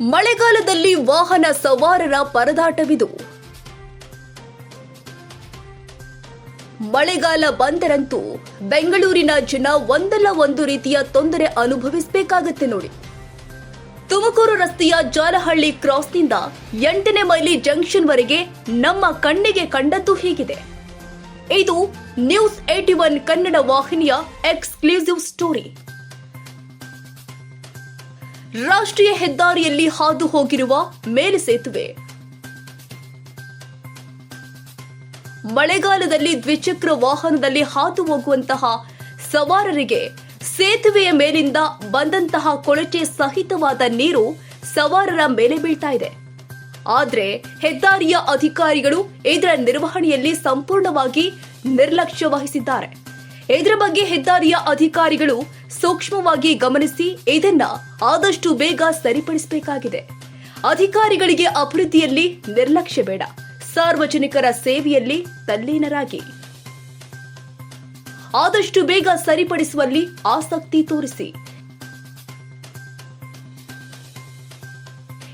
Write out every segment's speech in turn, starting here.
ಮಳೆಗಾಲದಲ್ಲಿ ವಾಹನ ಸವಾರರ ಪರದಾಟವಿದು. ಮಳೆಗಾಲ ಬಂದರಂತೂ ಬೆಂಗಳೂರಿನ ಜನ ಒಂದಲ್ಲ ಒಂದು ರೀತಿಯ ತೊಂದರೆ ಅನುಭವಿಸಬೇಕಾಗತ್ತೆ ನೋಡಿ. ತುಮಕೂರು ರಸ್ತೆಯ ಜಾಲಹಳ್ಳಿ ಕ್ರಾಸ್ನಿಂದ ಎಂಟನೇ ಮೈಲಿ ಜಂಕ್ಷನ್ ವರೆಗೆ ನಮ್ಮ ಕಣ್ಣಿಗೆ ಕಂಡದ್ದು ಹೀಗಿದೆ. ಇದು ನ್ಯೂಸ್ ಏಟಿ ಒನ್ ಕನ್ನಡ ವಾಹಿನಿಯ ಎಕ್ಸ್ಕ್ಲೂಸಿವ್ ಸ್ಟೋರಿ. ರಾಷ್ಟ್ರೀಯ ಹೆದ್ದಾರಿಯಲ್ಲಿ ಹಾದು ಹೋಗಿರುವ ಮೇಲು ಸೇತುವೆ. ಮಳೆಗಾಲದಲ್ಲಿ ದ್ವಿಚಕ್ರ ವಾಹನದಲ್ಲಿ ಹಾದು ಹೋಗುವಂತಹ ಸವಾರರಿಗೆ ಸೇತುವೆಯ ಮೇಲಿಂದ ಬಂದಂತಹ ಕೊಳಚೆ ಸಹಿತವಾದ ನೀರು ಸವಾರರ ಮೇಲೆ ಬೀಳ್ತಾ ಇದೆ. ಆದರೆ ಹೆದ್ದಾರಿಯ ಅಧಿಕಾರಿಗಳು ಇದರ ನಿರ್ವಹಣೆಯಲ್ಲಿ ಸಂಪೂರ್ಣವಾಗಿ ನಿರ್ಲಕ್ಷ್ಯ ವಹಿಸಿದ್ದಾರೆ. ಇದರ ಬಗ್ಗೆ ಹೆದ್ದಾರಿಯ ಅಧಿಕಾರಿಗಳು ಸೂಕ್ಷ್ಮವಾಗಿ ಗಮನಿಸಿ ಇದನ್ನ ಆದಷ್ಟು ಬೇಗ ಸರಿಪಡಿಸಬೇಕಾಗಿದೆ. ಅಧಿಕಾರಿಗಳಿಗೆ ಅಭಿವೃದ್ಧಿಯಲ್ಲಿ ನಿರ್ಲಕ್ಷ್ಯ ಬೇಡ. ಸಾರ್ವಜನಿಕರ ಸೇವೆಯಲ್ಲಿ ತಲ್ಲೀನರಾಗಿ. ಆದಷ್ಟು ಬೇಗ ಸರಿಪಡಿಸುವಲ್ಲಿ ಆಸಕ್ತಿ ತೋರಿಸಿ.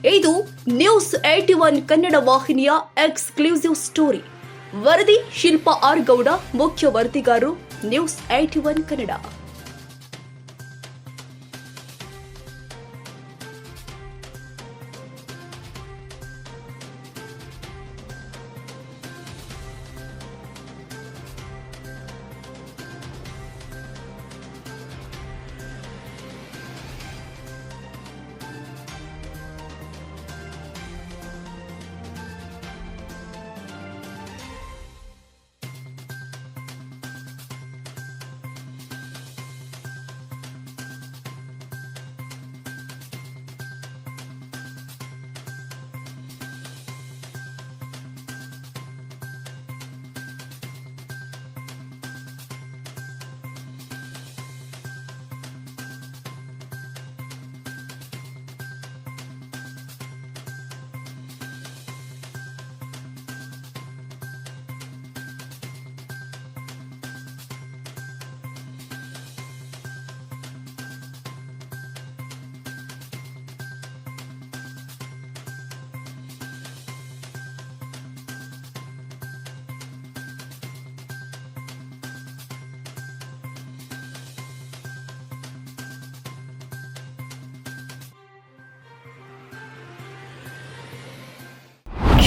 ಇದು ನ್ಯೂಸ್ ಏಟಿ ಒನ್ ಕನ್ನಡ ವಾಹಿನಿಯ ಎಕ್ಸ್ಕ್ಲೂಸಿವ್ ಸ್ಟೋರಿ. ವರದಿ ಶಿಲ್ಪ ಆರ್ ಗೌಡ ಮುಖ್ಯ ವರದಿಗಾರರು ನ್ಯೂಸ್ ಏಟಿ ಒನ್ ಕನ್ನಡ.